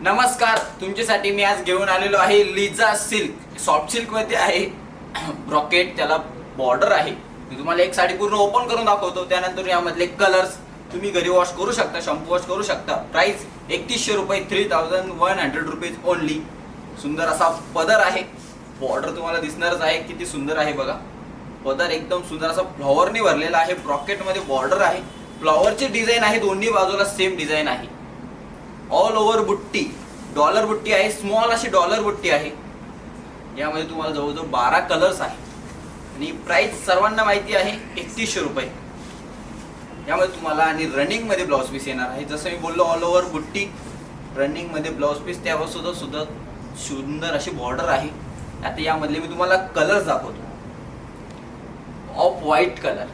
नमस्कार तुमच्यासाठी मी आज घेऊन आलेलो आहे लिझा सिल्क सॉफ्ट सिल्कमध्ये आहे ब्रॉकेट त्याला बॉर्डर आहे. मी तुम्हाला एक साडी पूर्ण ओपन करून दाखवतो. त्यानंतर यामधले कलर्स तुम्ही घरी वॉश करू शकता शॅम्पू वॉश करू शकता. प्राइस एकतीसशे रुपये three thousand one hundred rupees only सुंदर असा पदर आहे. बॉर्डर तुम्हाला दिसणारच आहे. किती सुंदर आहे बघा. पदर एकदम सुंदर असा फ्लॉवरने भरलेला आहे. ब्रॉकेटमध्ये बॉर्डर आहे. फ्लॉवरची डिझाईन आहे. दोन्ही बाजूला सेम डिझाईन आहे. ऑल ओव्हर बुट्टी. डॉलर बुट्टी आहे स्मॉल अशी डॉलर बुट्टी आहे. यामध्ये तुम्हाला जवळजवळ बारा कलर्स आहे. आणि प्राइस सर्वांना माहिती आहे एकतीसशे रुपये. यामध्ये तुम्हाला आणि रनिंगमध्ये ब्लाऊज पीस येणार आहे. जसं मी बोललो ऑल ओव्हर बुट्टी रनिंगमध्ये ब्लाऊज पीस त्यावर सुद्धा सुद्धा सुंदर अशी बॉर्डर आहे. आता यामधले मी तुम्हाला कलर्स दाखवतो. ऑफ व्हाईट कलर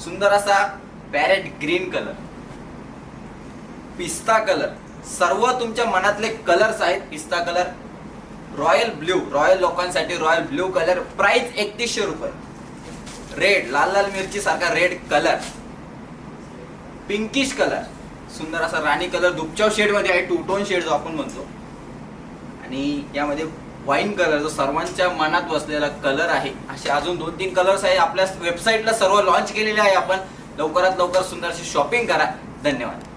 सुंदर असा पॅरेट ग्रीन कलर पिस्ता कलर. सर्व तुमच्या मनातले कलर्स आहेत पिस्ता कलर. रॉयल ब्ल्यू रॉयल लोकांसाठी रॉयल ब्ल्यू कलर. प्राइस एकतीसशे रुपये. रेड लाल लाल मिरची सारखा रेड कलर. Pinkish colour. सुंदर असा राणी कलर. दुपचाव शेडमध्ये आहे टू टोन शेड जो आपण म्हणतो. आणि यामध्ये वाईन कलर जो सर्वांच्या मनात बसलेला कलर आहे. असे अजून दोन तीन कलर्स आहे. आपल्या वेबसाईटला सर्व लॉन्च केलेले आहे आपण. लवकरात लवकर सुंदर अशी शॉपिंग करा. धन्यवाद.